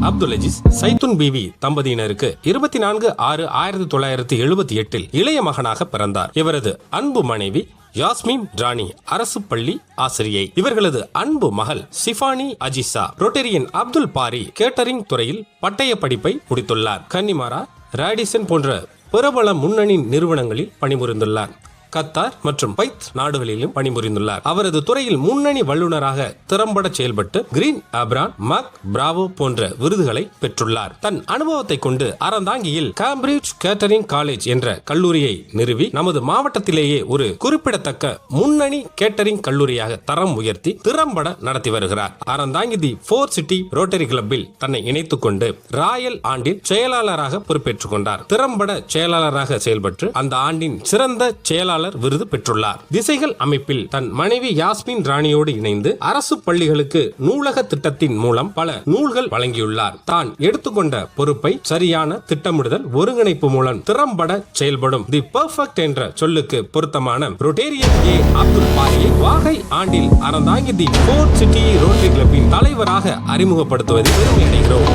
அப்துல் அஜீஸ் சைத்துன் பிவி தம்பதியினருக்கு இருபத்தி நான்கு ஆறு ஆயிரத்தி தொள்ளாயிரத்தி எழுபத்தி எட்டில் இளைய மகனாக பிறந்தார். இவரது அன்பு மனைவி யாஸ்மின் ராணி அரசு பள்ளி ஆசிரியை. இவர்களது அன்பு மகள் சிஃபானி அஜிசா ரொட்டேரியன் அப்துல் பாரி கேட்டரிங் துறையில் பட்டய படிப்பை முடித்துள்ளார். கன்னிமாரா ராடிசன் போன்ற பிரபல முன்னணி நிறுவனங்களில் பணிபுரிந்துள்ளார். கத்தார் மற்றும் பைத் நாடுகளிலும் பணிபுரிந்துள்ளார். அவரது துறையில் முன்னணி வல்லுநராக திறம்பட செயல்பட்டு கிரீன் அப்ரான் மக் பிராவோ போன்ற விருதுகளை பெற்றுள்ளார். தன் அனுபவத்தை கொண்டு அறந்தாங்கியில் கேம்பிரிட்ஜ் கேட்டரிங் காலேஜ் என்ற கல்லூரியை நிறுவி நமது மாவட்டத்திலேயே ஒரு குறிப்பிடத்தக்க முன்னணி கேட்டரிங் கல்லூரியாக தரம் உயர்த்தி திறம்பட நடத்தி வருகிறார். Aranthangi the Fort City Rotary கிளப்பில் தன்னை இணைத்துக் கொண்டு ராயல் ஆண்டில் செயலாளராக பொறுப்பேற்றுக் கொண்டார். திறம்பட செயலாளராக செயல்பட்டு அந்த ஆண்டின் சிறந்த செயலாளர் விருது பெற்றுள்ளார். திசைகள் அமைப்பில் தன் மனைவி யாஸ்மின் ராணியோடு இணைந்து அரசு பள்ளிகளுக்கு நூலக திட்டத்தின் மூலம் பல நூல்கள் வழங்கியுள்ளார். தான் எடுத்துக்கொண்ட பொறுப்பை சரியான திட்டமிடுதல் ஒருங்கிணைப்பு மூலம் திறம்பட செயல்படும் தி பெர்ஃபெக்ட் என்ற சொல்லுக்கு பொருத்தமான ரொட்டேரியன் ஏ அப்துல் பாரியை வாகை ஆண்டில் Aranthangi the Fort City Rotary கிளப்பின் தலைவராக அறிமுகப்படுத்துவதை பெருமை அடைகிறோம்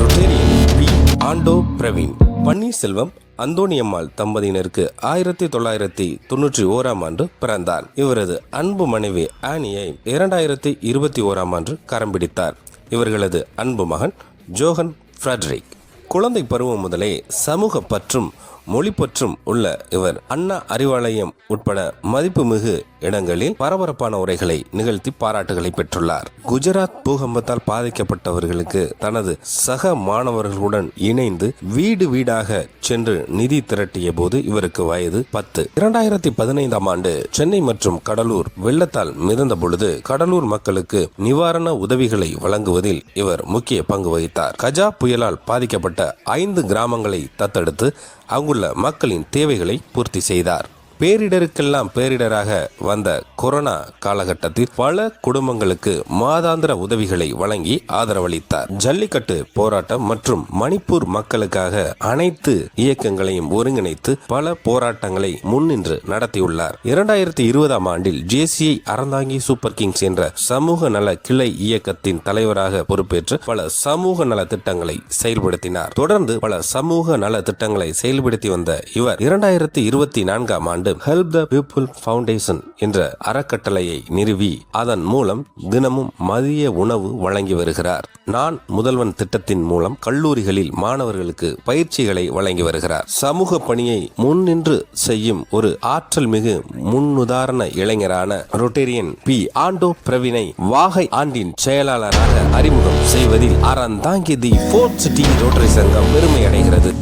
ரொட்டேரியன் பி ஆண்டோ பிரவீன். பன்னீர்செல்வம் அந்தோணியம்மாள் தம்பதியினருக்கு ஆயிரத்தி தொள்ளாயிரத்தி தொன்னூற்றி ஓராம் ஆண்டு பிறந்தார் இவரது அன்பு மனைவி ஆனியை இரண்டாயிரத்தி இருபத்தி ஓராம் ஆண்டு கரம் பிடித்தார். இவர்களது அன்பு மகன் ஜோஹன் ஃப்ரெட்ரிக். குழந்தை பருவம் முதலே சமூக பற்றும் மொழி பற்றும் உள்ள இவர் அண்ணா அறிவாலயம் உட்பட மதிப்புமிகு இடங்களில் பரபரப்பான உரைகளை நிகழ்த்தி பாராட்டுகளை பெற்றுள்ளார். குஜராத் பூகம்பத்தால் பாதிக்கப்பட்டவர்களுக்கு தனது சக மாணவர்களுடன் இணைந்து வீடு வீடாக சென்று நிதி திரட்டிய போது இவருக்கு வயது பத்து. இரண்டாயிரத்தி பதினைந்தாம் ஆண்டு சென்னை மற்றும் கடலூர் வெள்ளத்தால் மிதந்த பொழுது கடலூர் மக்களுக்கு நிவாரண உதவிகளை வழங்குவதில் இவர் முக்கிய பங்கு வகித்தார். கஜா புயலால் பாதிக்கப்பட்ட ஐந்து கிராமங்களை தத்தெடுத்து அங்குள்ள மக்களின் தேவைகளை பூர்த்தி செய்தார். பேரிடருக்கெல்லாம் பேரிடராக வந்த கொரோனா காலகட்டத்தில் பல குடும்பங்களுக்கு மாதாந்திர உதவிகளை வழங்கி ஆதரவளித்தார். ஜல்லிக்கட்டு போராட்டம் மற்றும் மணிப்பூர் மக்களுக்காக அனைத்து இயக்கங்களையும் ஒருங்கிணைத்து பல போராட்டங்களை முன்னின்று நடத்தியுள்ளார். இரண்டாயிரத்தி இருபதாம் ஆண்டில் ஜேசிஐ அறந்தாங்கி சூப்பர் கிங்ஸ் என்ற சமூக நல கிளை இயக்கத்தின் தலைவராக பொறுப்பேற்று பல சமூக நல திட்டங்களை செயல்படுத்தினார். தொடர்ந்து பல சமூக நல திட்டங்களை செயல்படுத்தி வந்த இவர் இரண்டாயிரத்தி இருபத்தி நான்காம் ஆண்டு ஹெல்ப் த பீப்புள் ஃபவுண்டேஷன் என்ற அறக்கட்டளையை நிறுவி அதன் மூலம் தினமும் மதிய உணவு வழங்கி வருகிறார். நான் முதல்வன் திட்டத்தின் மூலம் கல்லூரிகளில் மாணவர்களுக்கு பயிற்சிகளை வழங்கி வருகிறார். சமூக பணியை முன்னின்று செய்யும் ஒரு ஆற்றல் மிகு முன்னுதாரண இளைஞரான ரொட்டேரியன் பி. ஆண்டோ பிரவினை வாகை ஆண்டின் செயலாளராக அறிமுகம் செய்வதில் Aranthangi the port city rotary சங்கம் பெருமை அடைகிறது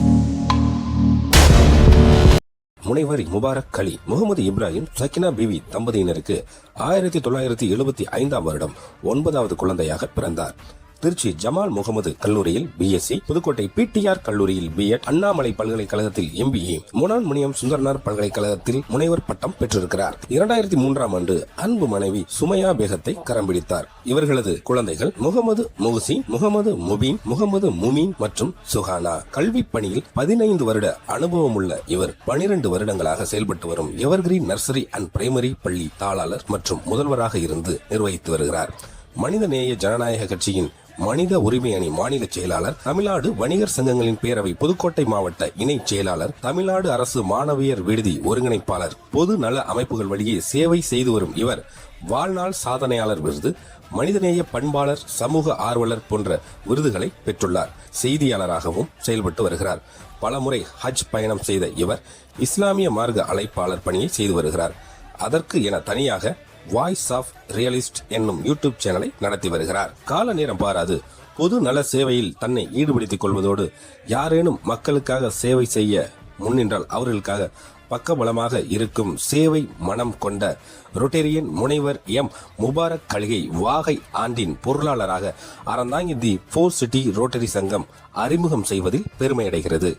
முனைவர் முபாரக் அலி முகமது இப்ராஹிம் சக்கினா பிவி தம்பதியினருக்கு ஆயிரத்தி தொள்ளாயிரத்தி எழுபத்தி ஐந்தாம் வருடம் ஒன்பதாவது குழந்தையாக பிறந்தார். திருச்சி ஜமால் முகமது கல்லூரியில் பிஎஸ்சி புதுக்கோட்டை பிடிஆர் கல்லூரியில் பிஎட் அண்ணாமலை பல்கலைக்கழகத்தில் எம்பிஏ முனான் முனியம் சுந்தரனார் பல்கலைக்கழகத்தில் முனைவர் பட்டம் பெற்றிருக்கிறார். இரண்டாயிரத்தி மூன்றாம் ஆண்டு அன்பு மனைவி சுமையா பேகத்தை கரம் பிடித்தார். இவர்களது குழந்தைகள் முகமது முகசி முகமது முபீன் முகமது முமீன் மற்றும் சுஹானா. கல்வி பணியில் பதினைந்து வருட அனுபவம் உள்ள இவர் பனிரெண்டு வருடங்களாக செயல்பட்டு வரும் எவர்கிரீன் நர்சரி அண்ட் பிரைமரி பள்ளி தாளாளர் மற்றும் முதல்வராக இருந்து நிர்வகித்து வருகிறார். மனிதநேய ஜனநாயக கட்சியின் மனித உரிமை அணி மாநில செயலாளர் தமிழ்நாடு வணிகர் சங்கங்களின் பேரவை புதுக்கோட்டை மாவட்ட இணை செயலாளர் தமிழ்நாடு அரசு மாணவியர் விடுதி ஒருங்கிணைப்பாளர் பொது நல அமைப்புகள் வழியே சேவை செய்து வரும் இவர் வாழ்நாள் சாதனையாளர் விருது மனிதநேய பண்பாளர் சமூக ஆர்வலர் போன்ற விருதுகளை பெற்றுள்ளார். செய்தியாளராகவும் செயல்பட்டு வருகிறார். பலமுறை ஹஜ் பயணம் செய்த இவர் இஸ்லாமிய மார்க்க அழைப்பாளர் பணியை செய்து வருகிறார். அதற்கு என தனியாக வாய்ஸ் ஆஃப் ரியலிஸ்ட் என்னும் யூடியூப் சேனலை நடத்தி வருகிறார். கால நேரம் பாராது. பொது நல சேவையில் தன்னை ஈடுபடுத்திக் கொள்வதோடு யாரேனும் மக்களுக்காக சேவை செய்ய முன்னின்றால் அவர்களுக்காக பக்கபலமாக இருக்கும் சேவை மனம் கொண்ட ரொட்டேரியன் முனைவர் எம். முபாரக் கழுகை வாகை ஆண்டின் பொருளாளராக Aranthangi the port city rotary சங்கம் அறிமுகம் செய்வதில் பெருமையடைகிறது.